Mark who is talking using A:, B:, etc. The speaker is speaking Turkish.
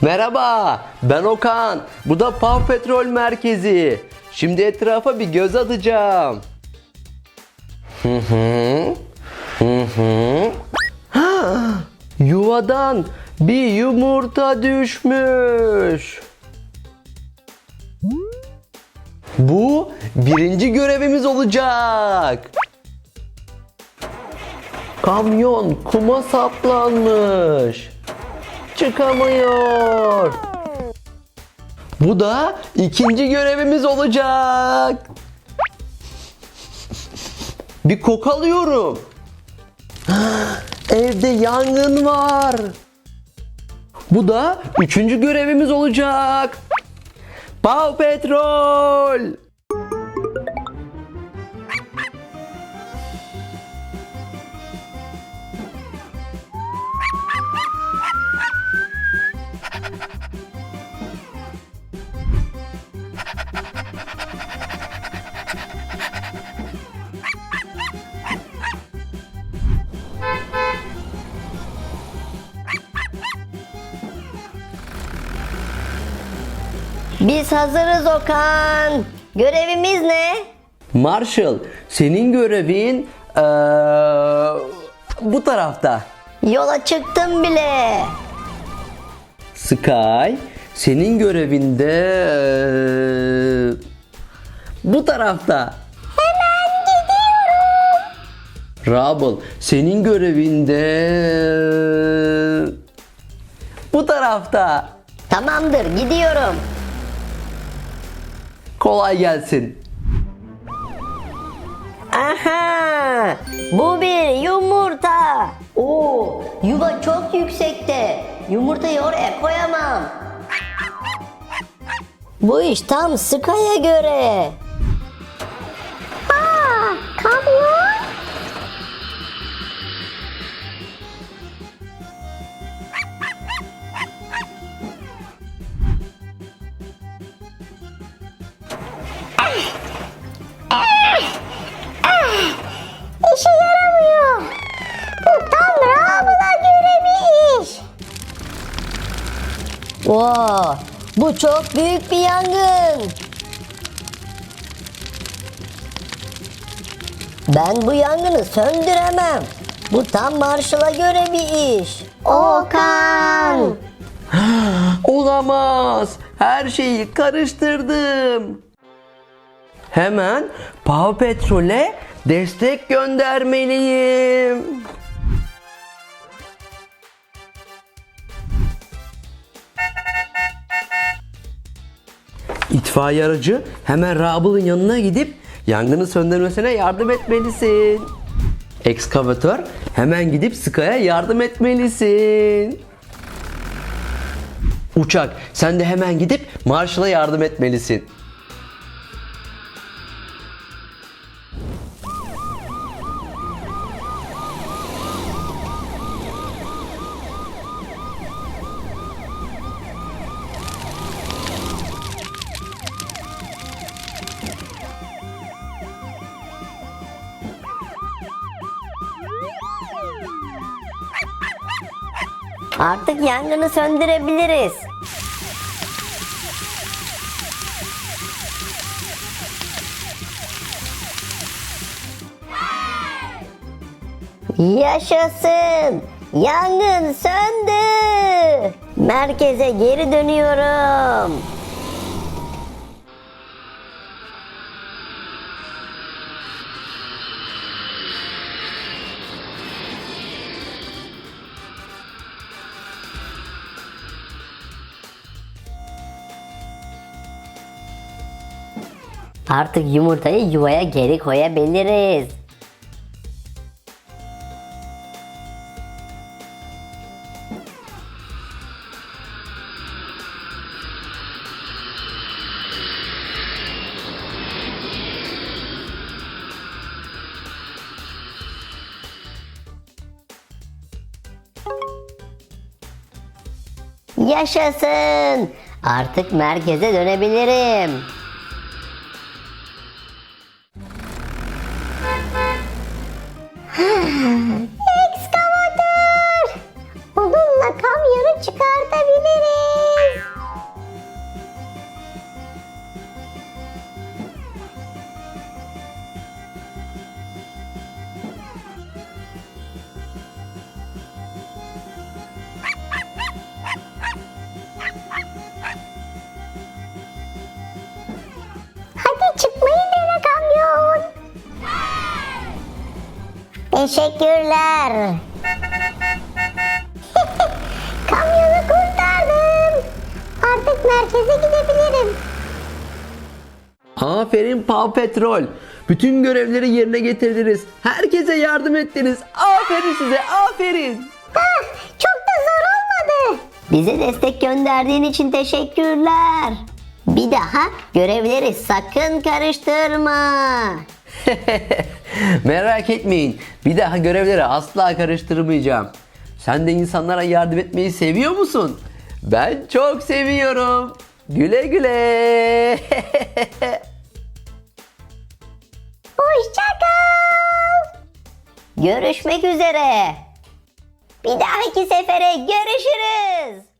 A: Merhaba, ben Okan. Bu da Pav Petrol Merkezi. Şimdi etrafa bir göz atacağım. Hı hı. Yuvadan bir yumurta düşmüş. Bu birinci görevimiz olacak. Kamyon kuma saplanmış. Çıkamıyor. Bu da ikinci görevimiz olacak. Bir kok alıyorum. Evde yangın var. Bu da üçüncü görevimiz olacak. Paw Petrol.
B: Biz hazırız Okan. Görevimiz ne?
A: Marshall, senin görevin eee, bu tarafta.
B: Yola çıktım bile.
A: Sky, senin görevinde eee, bu tarafta. Hemen gidiyorum. Rubble, senin görevinde eee, bu tarafta.
B: Tamamdır gidiyorum.
A: Kolay gelsin.
B: Aha! Bu bir yumurta. Oo, yuva çok yüksekte. Yumurtayı oraya koyamam. Bu iş tam Sky'a göre. Wow, bu çok büyük bir yangın. Ben bu yangını söndüremem. Bu tam Marshall'a göre bir iş. Okan!
A: Olamaz. Her şeyi karıştırdım. Hemen Paw Petrol'e destek göndermeliyim. İtfaiye aracı hemen Rubble'ın yanına gidip yangını söndürmesine yardım etmelisin. Ekskavatör hemen gidip Sky'a yardım etmelisin. Uçak, sen de hemen gidip Marshall'a yardım etmelisin.
B: Artık yangını söndürebiliriz. Yaşasın! Yangın söndü! Merkeze geri dönüyorum. Artık yumurtayı yuvaya geri koyabiliriz. Yaşasın! Artık merkeze dönebilirim. Ekskavatör! Bununla kamyonu çıkartabilirim. Teşekkürler. Kamyonu kurtardım. Artık merkeze gidebilirim.
A: Aferin Paw Petrol. Bütün görevleri yerine getirdiniz. Herkese yardım ettiniz. Aferin size, aferin.
B: Ah, çok da zor olmadı. Bize destek gönderdiğin için teşekkürler. Bir daha görevleri sakın karıştırma.
A: Merak etmeyin. Bir daha görevleri asla karıştırmayacağım. Sen de insanlara yardım etmeyi seviyor musun? Ben çok seviyorum. Güle güle.
B: Hoşça kal. Görüşmek üzere. Bir dahaki sefere görüşürüz.